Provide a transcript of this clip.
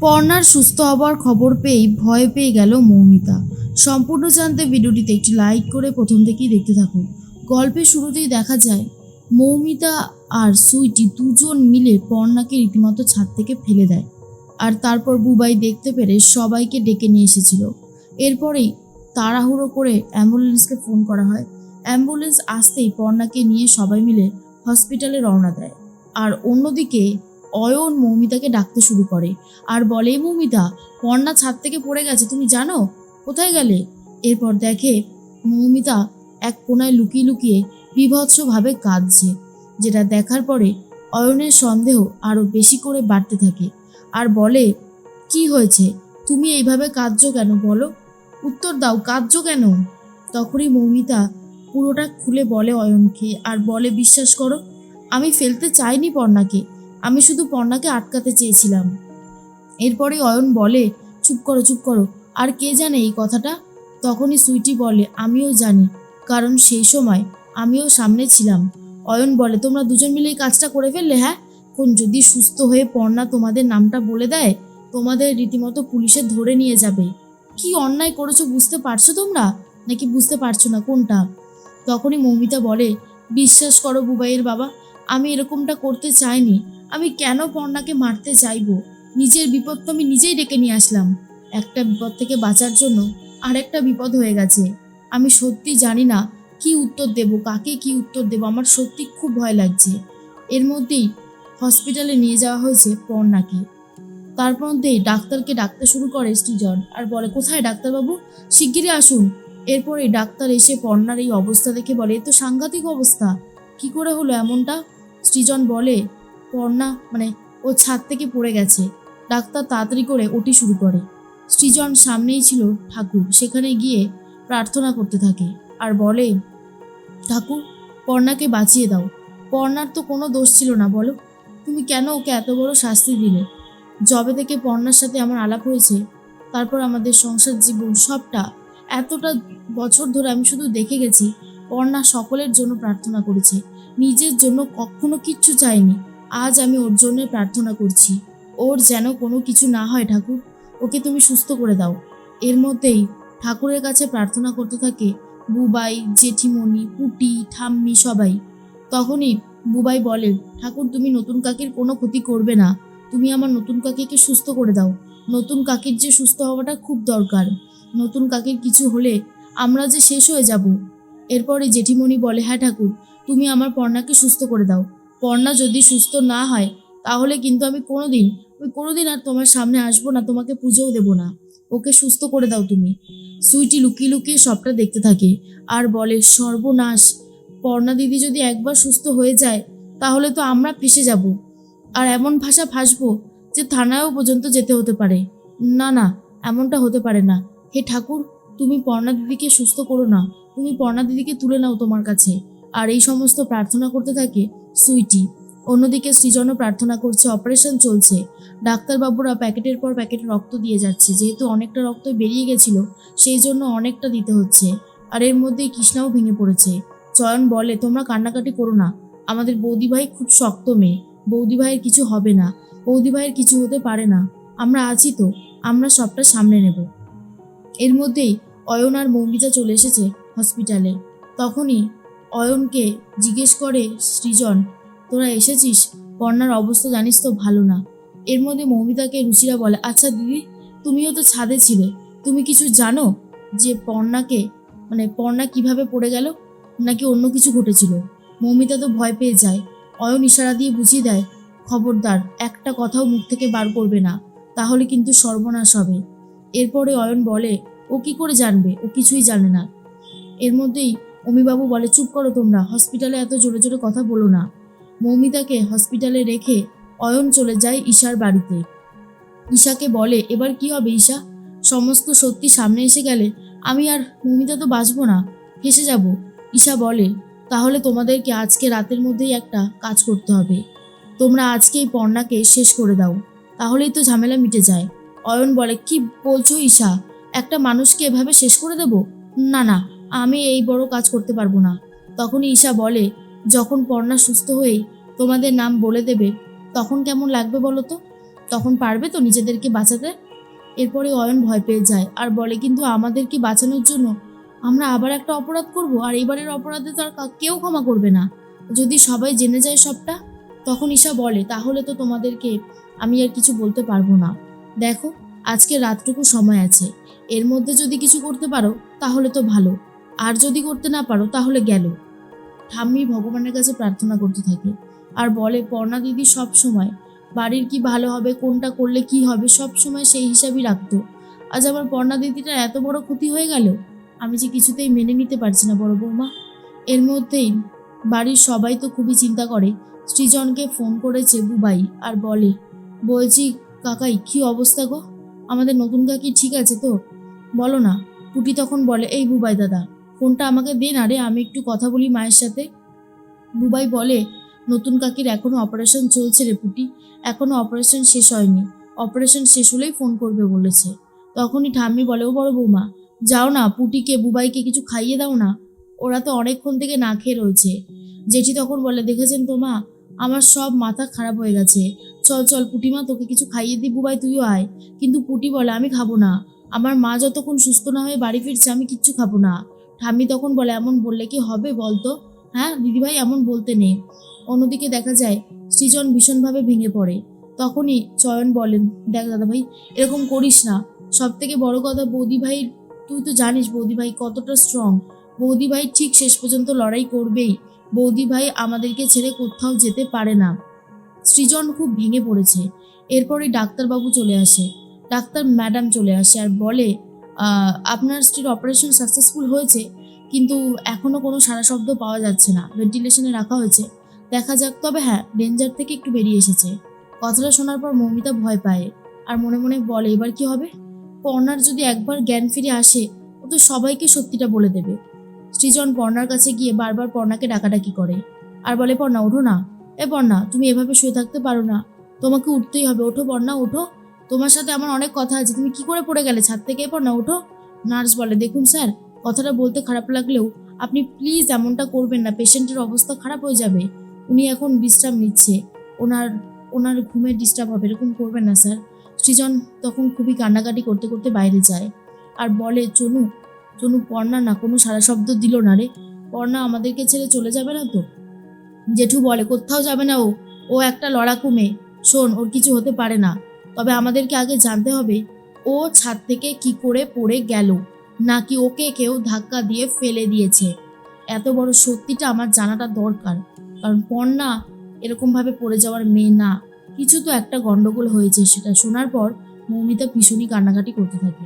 পর্ণার সুস্থ হবার খবর পেয়েই ভয় পেয়ে গেল মৌমিতা। সম্পূর্ণ জানতে ভিডিওটিতে একটি লাইক করে প্রথম থেকেই দেখতে থাকুন। গল্পের শুরুতেই দেখা যায়, মৌমিতা আর সুইটি দুজন মিলে পর্ণাকে রীতিমতো ছাদ থেকে ফেলে দেয়। আর তারপর বুবাই দেখতে পেরে সবাইকে ডেকে নিয়ে এসেছিল। এরপরেই তাড়াহুড়ো করে অ্যাম্বুলেন্সকে ফোন করা হয়। অ্যাম্বুলেন্স আসতেই পর্ণাকে নিয়ে সবাই মিলে হসপিটালে রওনা দেয়। আর অন্যদিকে অয়ন মৌমিতাকে ডাকতে শুরু করে। আর বলে "এই মৌমিতা, পর্ণা ছাদ থেকে পড়ে গেছে, তুমি জানো? কোথায় গেলে? এরপর দেখে মৌমিতা এক কোনায় লুকিয়ে লুকিয়ে বিভৎসভাবে কাঁদছে, যেটা দেখার পরে অয়নের সন্দেহ আরও বেশি করে বাড়তে থাকে। আর বলে, কি হয়েছে? তুমি এইভাবে কাঁদছো কেন বলো? উত্তর দাও, কাঁদছো কেন? তখনই মৌমিতা পুরোটা খুলে বলে অয়নকে, আর বলে, বিশ্বাস করো, আমি ফেলতে চাইনি পর্ণাকে। আমি শুধু পর্ণাকে আটকাতে চেয়েছিলাম। এরপরে অয়ন বলে, চুপ করো চুপ করো। আর কে জানে এই কথাটা? তখনই সুইটি বলে, আমিও জানি, কারণ সেই সময় আমিও সামনে ছিলাম। অয়ন বলে, তোমরা দুজন মিলে এই কাজটা করে ফেললে হ্যাঁ? কোন যদি সুস্থ হয়ে পর্ণা তোমাদের নামটা বলে দেয়, তোমাদের রীতিমতো পুলিশে ধরে নিয়ে যাবে। কি অন্যায় করেছ বুঝতে পারছ তোমরা? নাকি বুঝতে পারছ না কোনটা? তখনই মৌমিতা বলে, বিশ্বাস করো বুবাইয়ের বাবা, আমি এরকমটা করতে চাইনি। আমি কেন পর্ণাকে মারতে চাইব? নিজের বিপদ তো আমি নিজেই ডেকে নিয়ে আসলাম। একটা বিপদ থেকে বাঁচার জন্য আরেকটা বিপদ হয়ে গেছে। আমি সত্যি জানি না কি উত্তর দেব, কাকে কি উত্তর দেব, আমার সত্যি খুব ভয় লাগছে। এর মধ্যেই হসপিটালে নিয়ে যাওয়া হয়েছে পর্ণাকে। তার মধ্যেই ডাক্তারকে ডাকতে শুরু করে সৃজন আর বলে, কোথায় ডাক্তারবাবু? শিগগিরই আসুন। এরপরে ডাক্তার এসে পর্ণার এই অবস্থা দেখে বলে, এ তো সাংঘাতিক অবস্থা। কি করে হলো এমনটা? সৃজন বলে পর্ণা মানে ও ছাদ থেকে পড়ে গেছে। ডাক্তার তাড়াতাড়ি করে ওটি শুরু করে। সৃজন সামনেই ছিল ঠাকুর, সেখানে গিয়ে প্রার্থনা করতে থাকে আর বলে, ঠাকুর, পর্ণাকে বাঁচিয়ে দাও। পর্ণার তো কোনো দোষ ছিল না, বলো। তুমি কেন ওকে এত বড় শাস্তি দিলে? জবে থেকে পর্ণার সাথে আমার আলাপ হয়েছে, তারপর আমাদের সংসার জীবন সবটা, এতটা বছর ধরে আমি শুধু দেখে গেছি, পর্ণা সকলের জন্য প্রার্থনা করেছে। নিজের জন্য কখনো কিচ্ছু চাইনি আজ আমি ওর জন্য প্রার্থনা করছি। ওর যেন কোনো কিছু না হয় ঠাকুর, ওকে তুমি সুস্থ করে দাও। এর মধ্যেই ঠাকুরের কাছে প্রার্থনা করতে থাকে, বুবাই, জেঠিমণি, পুটি, ঠাম্মি সবাই। তখনই বুবাই বলে, ঠাকুর, তুমি নতুন কাকির কোনো ক্ষতি করবে না। তুমি আমার নতুন কাকিকে সুস্থ করে দাও। নতুন কাকির যে সুস্থ হওয়াটা খুব দরকার। নতুন কাকির কিছু হলে আমরা যে শেষ হয়ে যাব। এরপরে জেঠিমণি বলে হ্যাঁ ঠাকুর, তুমি আমার পর্ণাকে সুস্থ করে দাও। পর্ণা যদি সুস্থ না হয়, তাহলে কিন্তু আমি কোনোদিন আমি কোনোদিন আর তোমার সামনে আসব না, তোমাকে পুজোও দেবো না। ওকে সুস্থ করে দাও তুমি। সুইটি লুকিয়ে লুকিয়ে সবটা দেখতে থাকে। আর বলে, সর্বনাশ। পর্ণা দিদি যদি একবার সুস্থ হয়ে যায়, তাহলে তো আমরা ফেসে যাব। আর এমন ভাষা ফাঁসবো যে থানায়ও পর্যন্ত যেতে হতে পারে। না না, এমনটা হতে পারে না। হে ঠাকুর, তুমি পর্ণা দিদিকে সুস্থ করো না। তুমি পর্ণা দিদিকে তুলে নাও তোমার কাছে। আর এই সমস্ত প্রার্থনা করতে থাকে সুইটি। অন্যদিকে সৃজনও প্রার্থনা করছে, অপারেশন চলছে। ডাক্তারবাবুরা প্যাকেটের পর প্যাকেট রক্ত দিয়ে যাচ্ছে, যেহেতু অনেকটা রক্ত বেরিয়ে গেছিল, সেই জন্য অনেকটা দিতে হচ্ছে। আর এর মধ্যেই কৃষ্ণাও ভেঙে পড়েছে। চয়ন বলে, তোমরা কান্নাকাটি করো না। আমাদের বৌদি ভাই খুব শক্ত মেয়ে। বৌদি ভাইয়ের কিছু হবে না। বৌদি ভাইয়ের কিছু হতে পারে না। আমরা আছি তো। আমরা সবটা সামনে নেব। এর মধ্যেই অয়ন আর মৌমিতা চলে এসেছে হসপিটালে। তখনই অয়নকে জিজ্ঞেস করে, সৃজন, তোরা এসেছিস? পর্ণার অবস্থা জানিস তো ভালো না। এর মধ্যে মৌমিতাকে রুচিরা বলে আচ্ছা দিদি, তুমিও তো ছাদে ছিলে। তুমি কিছু জানো যে পর্ণাকে মানে পর্ণা কীভাবে পড়ে গেল? নাকি অন্য কিছু ঘটেছিল? মৌমিতা তো ভয় পেয়ে যায়। অয়ন ইশারা দিয়ে বুঝিয়ে দেয়, খবরদার, একটা কথাও মুখ থেকে বার করবে না। তাহলে কিন্তু সর্বনাশ হবে। এরপরে অয়ন বলে, ও কি করে জানবে? ও কিছুই জানে না। এর মধ্যেই অমিবাবু বলে, চুপ করো তোমরা, হসপিটালে এত জোরে জোরে কথা বলো না। মৌমিতাকে হসপিটালে রেখে অয়ন চলে যায় ঈশার বাড়িতে। ঈশাকে বলে, এবার কি হবে ঈশা? সমস্ত সত্যি সামনে এসে গেলে আমি আর মৌমিতা তো বাঁচবো না, ফেসে যাব। ঈশা বলে, তাহলে তোমাদেরকে আজকে রাতের মধ্যেই একটা কাজ করতে হবে। তোমরা আজকেই পর্ণাকে শেষ করে দাও, তাহলেই তো ঝামেলা মিটে যায়। অয়ন বলে, কি বলছো ঈশা? একটা মানুষকে এভাবে শেষ করে দেব? না না আমি এই বড় কাজ করতে পারব না। তখনই ঈশা বলে, যখন পর্ণা সুস্থ হয়েই তোমাদের নাম বলে দেবে, তখন কেমন লাগবে বলো তো? তখন পারবে তো নিজেদেরকে বাঁচাতে? এরপরে অয়ন ভয় পেয়ে যায় আর বলে, কিন্তু আমাদেরকে বাঁচানোর জন্য আমরা আবার একটা অপরাধ করব, আর এবারের অপরাধে তো আর কেউ ক্ষমা করবে না। যদি সবাই জেনে যায় সবটা? তখন ঈশা বলে, তাহলে তো তোমাদেরকে আমি আর কিছু বলতে পারব না। দেখো, আজকে রাতটুকু সময় আছে। এর মধ্যে যদি কিছু করতে পারো, তাহলে তো ভালো। আর যদি করতে না পারো, তাহলে গেল। ঠাম্মি ভগবানের কাছে প্রার্থনা করতে থাকে। আর বলে, পর্ণা দিদি সব সময়, বাড়ির কি ভালো হবে, কোনটা করলে কি হবে, সব সময় সেই হিসাবই রাখতো। আজ আমার পর্ণা দিদিটা এত বড় ক্ষতি হয়ে গেল? আমি যে কিছুতেই মেনে নিতে পারছি না, বড় বৌমা। এর মধ্যেই বাড়ির সবাই তো খুবই চিন্তা করে। সৃজনকে ফোন করেছে বুবাই আর বলে, বলছি, কাকাই, কি অবস্থা গো? আমাদের নতুন কাকি ঠিক আছে তো? বলো না। পুটি তখন বলে, এই বুবাই দাদা ফোনটা আমাকে দে না রে আমি একটু কথা বলি মায়ের সাথে। বুবাই বলে, নতুন কাকির এখনও অপারেশন চলছে রে পুটি। এখনও অপারেশন শেষ হয়নি। অপারেশন শেষ হলেই ফোন করবে, বলেছে। তখনই ঠাম্মি বলে, ও বড় বৌমা, যাও না, পুটিকে, বুবাইকে কিছু খাইয়ে দাও না। ওরা তো অনেকক্ষণ থেকে না খেয়ে রয়েছে। জেঠি তখন বলে, দেখেছেন তো মা, আমার সব মাথা খারাপ হয়ে গেছে। চল চল পুটিমা তোকে কিছু খাইয়ে দি বুবাই, তুইও আয়। কিন্তু পুটি বলে, আমি খাব না। আমার মা যতক্ষণ সুস্থ না হয়ে বাড়ি ফিরছে, আমি কিচ্ছু খাব না। ঠাম্মি তখন বলে এমন বললে কি হবে বলতো? হ্যাঁ দিদিভাই এমন বলতে নেই। অন্যদিকে দেখা যায় সৃজন ভীষণভাবে ভেঙে পড়ে। তখনই চয়ন বলেন দেখ দাদা ভাই এরকম করিস না। সব থেকে বড় কথা বৌদি ভাই তুই তো জানিস বৌদি ভাই কতটা স্ট্রং বৌদি ভাই ঠিক শেষ পর্যন্ত লড়াই করবেই। বৌদি ভাই আমাদেরকে ছেড়ে কোথাও যেতে পারে না। সৃজন খুব ভেঙে পড়েছে। এরপরই ডাক্তারবাবু চলে আসে। ডাক্তার ম্যাডাম চলে আসে আর বলে "আহ, আপনার স্ত্রীর অপারেশন সাকসেসফুল হয়েছে, কিন্তু এখনও কোনো সারা শব্দ পাওয়া যাচ্ছে না। ভেন্টিলেশনে রাখা হয়েছে। দেখা যাক, তবে হ্যাঁ ডেঞ্জার থেকে একটু বেরিয়ে এসেছে। কথাটা শোনার পর মৌমিতা ভয় পায় আর মনে মনে বলে, এবার কি হবে? পর্ণার যদি একবার জ্ঞান ফিরে আসে, ও তো সবাইকে সত্যিটা বলে দেবে। সৃজন পর্ণার কাছে গিয়ে বারবার পর্ণাকে ডাকাডাকি করে আর বলে, পর্ণা, ওঠো না। এ পর্ণা, তুমি এভাবে শুয়ে থাকতে পারো না। তোমাকে উঠতেই হবে। ওঠো পর্ণা, ওঠো। তোমার সাথে আমার অনেক কথা আছে, তুমি কি করে পড়ে গেলে? ছাদ থেকে এ না, ওঠো। নার্স বলে, দেখুন স্যার, কথাটা বলতে খারাপ লাগলেও আপনি প্লিজ এমনটা করবেন না, পেশেন্টের অবস্থা খারাপ হয়ে যাবে। উনি এখন বিশ্রাম নিচ্ছে। ওনার ওনার ঘুমের ডিস্টার্ব হবে, এরকম করবেন না স্যার। সৃজন তখন খুবই কান্নাকাটি করতে করতে বাইরে যায়। আর বলে, চনু চনু, পর্ণা না, কোনো সারা শব্দ দিল না রে। পর্ণা আমাদেরকে ছেড়ে চলে যাবে না তো? জেঠু বলে, কোথাও যাবে না ও। ও একটা লড়াকু মেয়ে। শোন, ওর কিছু হতে পারে না। তবে আমাদেরকে আগে জানতে হবে, ও ছাদ থেকে কি করে পড়ে গেল, নাকি ওকে কেউ ধাক্কা দিয়ে ফেলে দিয়েছে। এত বড় সত্যিটা আমার জানাটা দরকার, কারণ পর্ণা এরকমভাবে পড়ে যাওয়ার মেয়ে না। কিছু তো একটা গন্ডগোল হয়েছে, সেটা শোনার পর মৌমিতা ভীষণই কান্নাকাটি করতে থাকে।